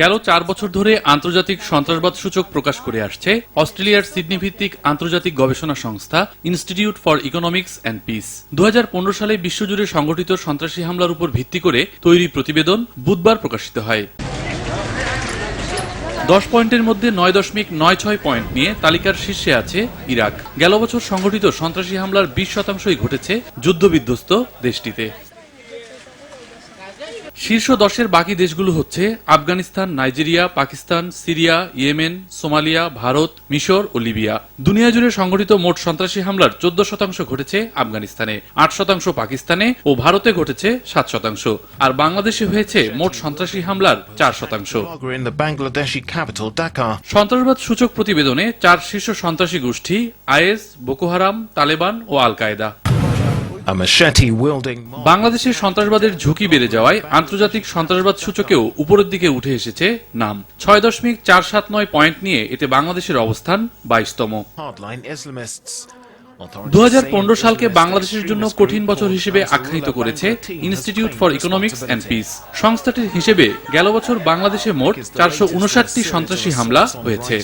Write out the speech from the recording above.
গেল চার বছর ধরে আন্তর্জাতিক সন্ত্রাসবাদ সূচক প্রকাশ করে আসছে। অস্ট্রেলিয়ার সিডনি ভিত্তিক আন্তর্জাতিক গবেষণা সংস্থা institute for economics and peace দুহাজার পনেরো সালে বিশ্বজুড়ে সংগঠিত সন্ত্রাসী হামলার উপর ভিত্তি করে তৈরি প্রতিবেদন বুধবার প্রকাশিত হয়। দশ পয়েন্টের মধ্যে নয় দশমিক নয় ছয় পয়েন্ট নিয়ে তালিকার শীর্ষে আছে ইরাক। গেল বছর সংগঠিত সন্ত্রাসী হামলার বিশ শতাংশই ঘটেছে যুদ্ধবিধ্বস্ত দেশটিতে। শীর্ষ দশের বাকি দেশগুলো হচ্ছে Afghanistan, Nigeria, Pakistan, Syria, Yemen, Somalia, Bharat, মিশর ও লিবিয়া। দুনিয়া জুড়ে সংগঠিত মোট সন্ত্রাসী হামলার চোদ্দ শতাংশ ঘটেছে আফগানিস্তানে, আট শতাংশ পাকিস্তানে ও ভারতে ঘটেছে সাত শতাংশ। আর বাংলাদেশে হয়েছে মোট সন্ত্রাসী হামলার চার শতাংশ. সন্ত্রাসবাদ সূচক প্রতিবেদনে চার শীর্ষ সন্ত্রাসী গোষ্ঠী, আইএস, বোকো হারাম, তালেবান ও আল কায়দা A machete wielding mob বাংলাদেশে সন্ত্রাসবাদের ঝুঁকি বেড়ে যাওয়ায় আন্তর্জাতিক সন্ত্রাসবাদ সূচকেও উপরের দিকে উঠে এসেছে নাম। ছয় দশমিক চার সাত নয় পয়েন্ট নিয়ে এতে বাংলাদেশের অবস্থান বাইশতম। দু say সালকে বাংলাদেশের জন্য কঠিন বছর হিসেবে আখ্যায়িত করেছে institute for economics and. Peace সংস্থাটির হিসেবে গেল বছর বাংলাদেশে মোট চারশো উনষাটটি সন্ত্রাসী হামলা হয়েছে।